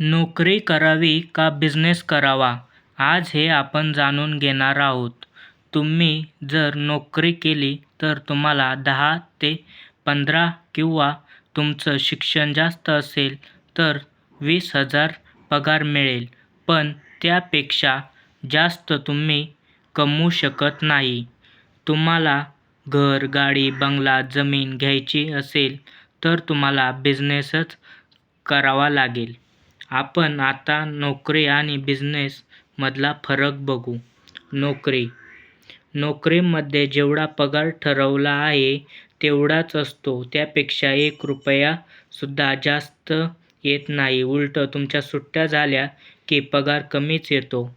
नोकरी करावी का बिझनेस करावा? आज हे आपण जाणून घेणार आहोत. तुम्ही जर नोकरी केली तर तुम्हाला दहा ते पंधरा किंवा तुमचं शिक्षण जास्त असेल तर वीस हजार पगार मिळेल. पण त्यापेक्षा जास्त तुम्ही कमवू शकत नाही. तुम्हाला घर गाडी बंगला जमीन घ्यायची असेल तर तुम्हाला बिझनेसच करावा लागेल. आपण आता नोकरी आणि बिझनेस मधला फरक बघू. नोकरी. नोकरीमध्ये जेवढा पगार ठरवला आहे तेवढाच असतो. त्यापेक्षा एक रुपया सुद्धा जास्त येत नाही. उलट तुमच्या सुट्ट्या झाल्या की पगार कमीच येतो.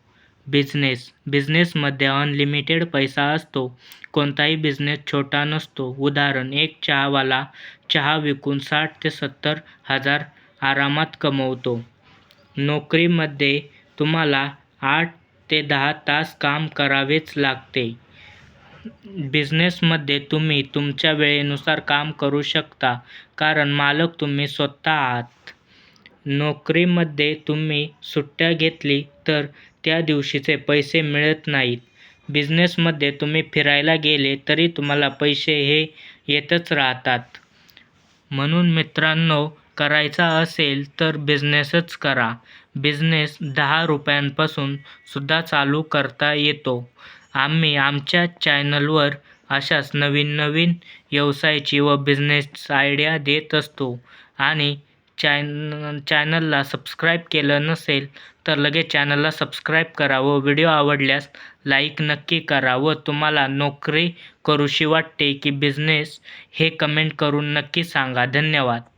बिझनेस बिझनेसमध्ये अनलिमिटेड पैसा असतो. कोणताही बिझनेस छोटा नसतो. उदाहरण एक चहावाला चहा विकून साठ ते सत्तर हजार आरामात कमवतो. नोकरीमध्ये तुम्हाला आठ ते दहा तास काम करावेच लागते. बिझनेसमध्ये तुम्ही तुमच्या वेळेनुसार काम करू शकता कारण मालक तुम्ही स्वतः आहात. नोकरीमध्ये तुम्ही सुट्ट्या घेतली तर त्या दिवशीचे पैसे मिळत नाहीत. बिझनेसमध्ये तुम्ही फिरायला गेले तरी तुम्हाला पैसे हे येतच राहतात. म्हणून मित्रांनो करायचा असेल तर बिझनेसच करा. बिझनेस दहा रुपयांपासून सुद्धा चालू करता येतो. आम्ही आमच्या चॅनलवर अशाच नवीन नवीन व्यवसायाची व बिझनेस आयडिया देत असतो. आणि चॅन चॅनलला सबस्क्राईब केलं नसेल तर लगेच चॅनलला सबस्क्राईब करा व व्हिडिओ आवडल्यास लाईक नक्की करा व तुम्हाला नोकरी करूशी वाटते की बिझनेस हे कमेंट करून नक्की सांगा. धन्यवाद.